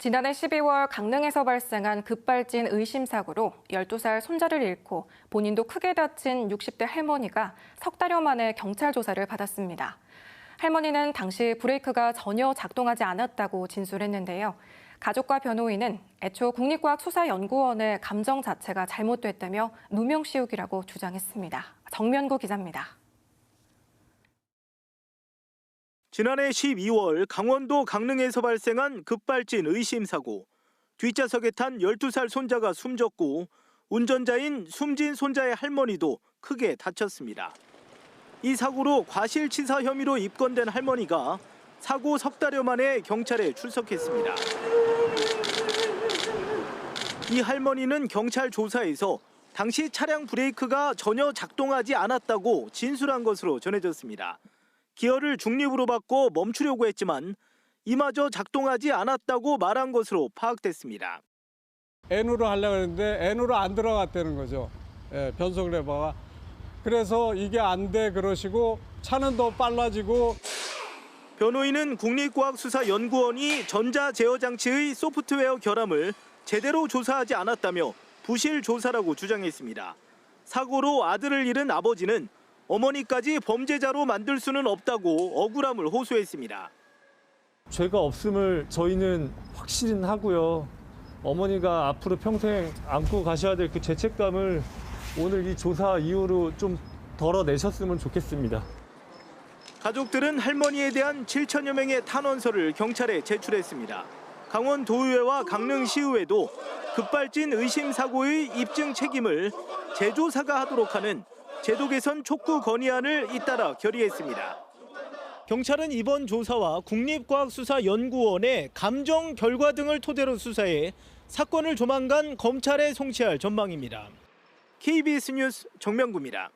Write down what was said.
지난해 12월 강릉에서 발생한 급발진 의심 사고로 12살 손자를 잃고 본인도 크게 다친 60대 할머니가 석 달여 만에 경찰 조사를 받았습니다. 할머니는 당시 브레이크가 전혀 작동하지 않았다고 진술했는데요. 가족과 변호인은 애초 국립과학수사연구원의 감정 자체가 잘못됐다며 누명 씌우기라고 주장했습니다. 정면구 기자입니다. 지난해 12월 강원도 강릉에서 발생한 급발진 의심 사고. 뒷좌석에 탄 12살 손자가 숨졌고 운전자인 숨진 손자의 할머니도 크게 다쳤습니다. 이 사고로 과실치사 혐의로 입건된 할머니가 사고 석 달여 만에 경찰에 출석했습니다. 이 할머니는 경찰 조사에서 당시 차량 브레이크가 전혀 작동하지 않았다고 진술한 것으로 전해졌습니다. 기어를 중립으로 바꿔 멈추려고 했지만 이마저 작동하지 않았다고 말한 것으로 파악됐습니다. N으로 하려고 했는데 N으로 안 들어갔다는 거죠. 예, 변속 레버가. 그래서 이게 안 돼 그러시고 차는 더 빨라지고 변호인은 국립과학수사연구원이 전자 제어 장치의 소프트웨어 결함을 제대로 조사하지 않았다며 부실 조사라고 주장했습니다. 사고로 아들을 잃은 아버지는 어머니까지 범죄자로 만들 수는 없다고 억울함을 호소했습니다. 죄가 없음을 저희는 확실히 하고요. 어머니가 앞으로 평생 안고 가셔야 될 그 죄책감을 오늘 이 조사 이후로 좀 덜어내셨으면 좋겠습니다. 가족들은 할머니에 대한 7천여 명의 탄원서를 경찰에 제출했습니다. 강원도의회와 강릉시의회도 급발진 의심 사고의 입증 책임을 제조사가 하도록 하는 제도 개선 촉구 건의안을 잇따라 결의했습니다. 경찰은 이번 조사와 국립과학수사연구원의 감정 결과 등을 토대로 수사해 사건을 조만간 검찰에 송치할 전망입니다. KBS 뉴스 정명구입니다.